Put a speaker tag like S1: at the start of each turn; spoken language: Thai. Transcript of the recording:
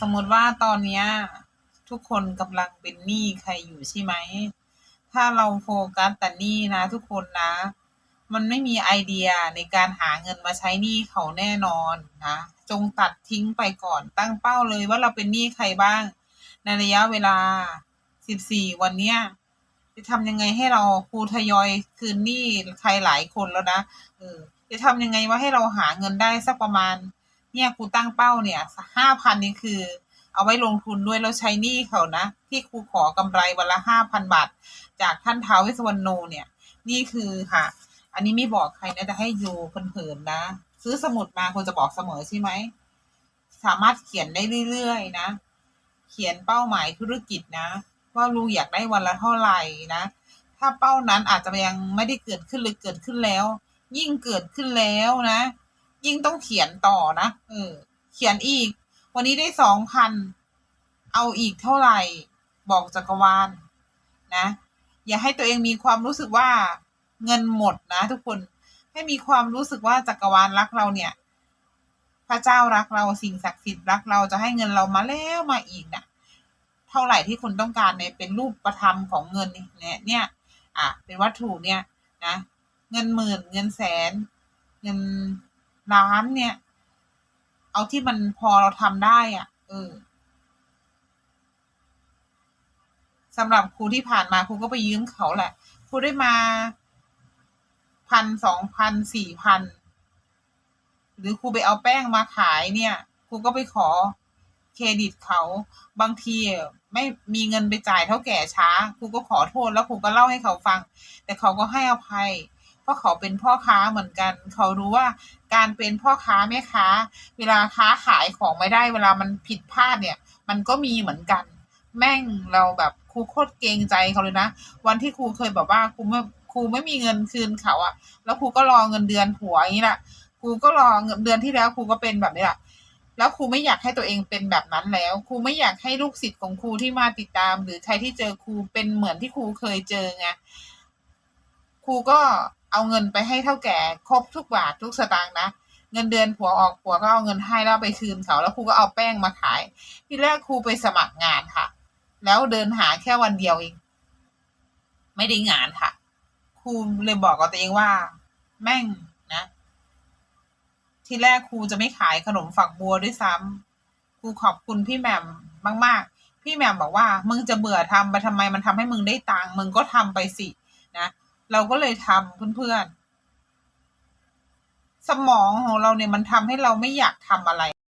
S1: สมมติว่าตอนเนี้ย ทุกคนกำลังเป็นหนี้ใครอยู่ใช่ไหม ถ้าเราโฟกัสแต่หนี้นะ ทุกคนนะ มันไม่มีไอเดียในการหาเงินมาใช้หนี้เขาแน่นอนนะ จงตัดทิ้งไปก่อนตั้งเป้าเลยว่าเราเป็นหนี้ใครบ้าง ในระยะเวลา14วันเนี้ยจะทำยังไงให้เราครูทยอยคืนหนี้ใครหลายคนแล้วนะเออจะทำยังไงว่าให้เราหาเงินได้สักประมาณ เนี่ยครูตั้งเป้าเนี่ยห้าพันนี่คือ เอาไว้ลงทุนด้วยแล้วใช้หนี้เขานะ ที่ครูขอกำไรวันละห้าพันบาท จากท่านท้าวเวสสวรรณโนเนี่ย นี่คือค่ะ อันนี้ไม่บอกใครนะจะให้อยู่เผินๆนะ ซื้อสมุดมาควรจะบอกเสมอใช่ไหมสามารถเขียนได้เรื่อยๆนะ เขียนเป้าหมายธุรกิจนะ ว่าลูกอยากได้วันละเท่าไหร่นะ ถ้าเป้านั้นอาจจะยังไม่ได้เกิดขึ้นหรือเกิดขึ้นแล้ว ยิ่งเกิดขึ้นแล้วนะ ยิ่งต้องเขียนต่อนะเออ เขียนอีก วันนี้ได้สองพันเอาอีกเท่าไหร่ บอกจักรวาลนะ อย่าให้ตัวเองมีความรู้สึกว่าเงินหมดนะ ทุกคนให้มีความรู้สึกว่าจักรวาลรักเราเนี่ย พระเจ้ารักเราสิ่งศักดิ์สิทธิ์รักเราจะให้เงินเรามาแล้วมาอีกนะ่ะ เท่าไหร่ที่คุณต้องการเนี่ยเป็นรูปประธรรมของเงินเนี่ยเนี่ย อะเป็นวัตถุเนี่ยนะ เงินหมื่นเงินแสน เงิน ล้านเนี่ย เอาที่มันพอเราทำได้อะ เออสำหรับครูที่ผ่านมาครูก็ไปยืมเขาแหละครูได้มาพันสองพันสี่พันหรือครูไปเอาแป้งมาขายเนี่ยครูก็ไปขอเครดิตเขา บางทีไม่มีเงินไปจ่ายเท่าแก่ช้าครูก็ขอโทษแล้วครูก็เล่าให้เขาฟัง แต่เขาก็ให้อภัย เพราะเขาเป็นพ่อค้าเหมือนกัน เขารู้ว่าการเป็นพ่อค้าแม่ค้า เวลาค้าขายของไม่ได้ เวลามันผิดพลาดเนี่ย มันก็มีเหมือนกัน แม่งเราแบบครูโคตรเกรงใจเขาเลยนะ วันที่ครูเคยแบบว่าครูไม่ครูไม่มีเงินคืนเขาอะแล้วครูก็รอเงินเดือนผัวอย่างนี้แหละครูก็รอเงินเดือนที่แล้วครูก็เป็นแบบนี้แหละแล้วครูไม่อยากให้ตัวเองเป็นแบบนั้นแล้วครูไม่อยากให้ลูกศิษย์ของครูที่มาติดตาม หรือใครที่เจอครูเป็นเหมือนที่ครูเคยเจอไงครูก็ เอาเงินไปให้เท่าแก่ครบทุกบาททุกสตางค์นะเงินเดือนผัวออกผัวก็เอาเงินให้แล้วไปคืนเขา แล้วครูก็เอาแป้งมาขาย ที่แรกครูไปสมัครงานค่ะ แล้วเดินหาแค่วันเดียวเอง ไม่ได้งานค่ะ ครูเลยบอกกับตัวเองว่า แม่งนะ ที่แรกครูจะไม่ขายขนมฝักบัวด้วยซ้ำครูขอบคุณพี่แหม่มมาก ๆ พี่แหม่มบอกว่า มึงจะเบื่อทำไปทำไมมันทำให้มึงได้ตังค์มึงก็ทำไปสินะ เราก็เลยทำเพื่อนๆสมองของเราเนี่ยมันทำให้เราไม่อยากทำอะไร